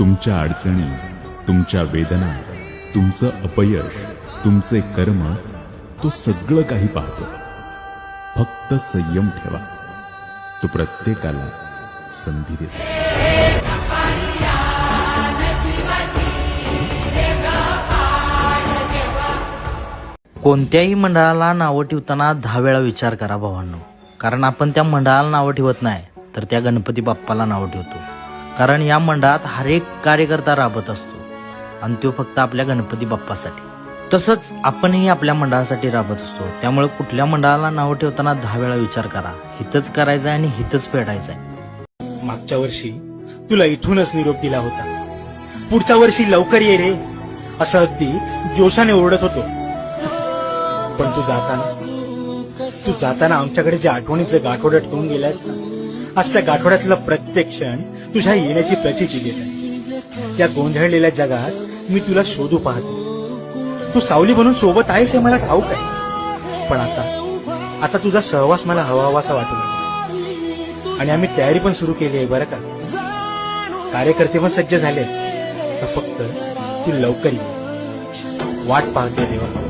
तुमच्या अडचणी तुमच्या वेदना तुमचं अपयश तुमचे कर्म तो सगळं काही पाहतो. फक्त संयम ठेवा. तो प्रत्येकाला संधी देतो. कोणत्याही मंडळाला नावं ठेवताना दहा वेळा विचार करा भावांनो. कारण आपण त्या मंडळाला नावं ठेवत नाही तर त्या गणपती बाप्पाला नावं ठेवतो. कारण या मंडळात हर एक कार्यकर्ता राबत असतो. आणि तो फक्त आपल्या गणपती बाप्पासाठी. तसंच आपणही आपल्या मंडळासाठी राबत असतो. त्यामुळे कुठल्या मंडळाला नाव ठेवताना दहा वेळा विचार करा. हितच करायचं आहे आणि हितच फेडायचं आहे मागच्या वर्षी तुला इथूनच निरोप दिला होता. पुढच्या वर्षी लवकर ये रे. असं अगदी जोशाने ओरडत होतो. पण तू जाताना तू जाताना आमच्याकडे जे आठवणीचं गाठोडं ठेवून गेलास ना आज त्या गाठोड्यातला प्रत्येक क्षण तुझ्या येण्याची प्रचिती देत आहे. या गोंधळलेल्या जगात मी तुला शोधू पाहतो. तू सावली बनून सोबत आहेस हे मला ठाऊक आहे. पण आता आता तुझा सहवास मला हवावासा वाटू लागला. आणि आम्ही तयारी पण सुरू केली आहे बरं का? कार्यकर्ते पण सज्ज झाले तर फक्त तू लवकर ये. वाट पाहते देवा.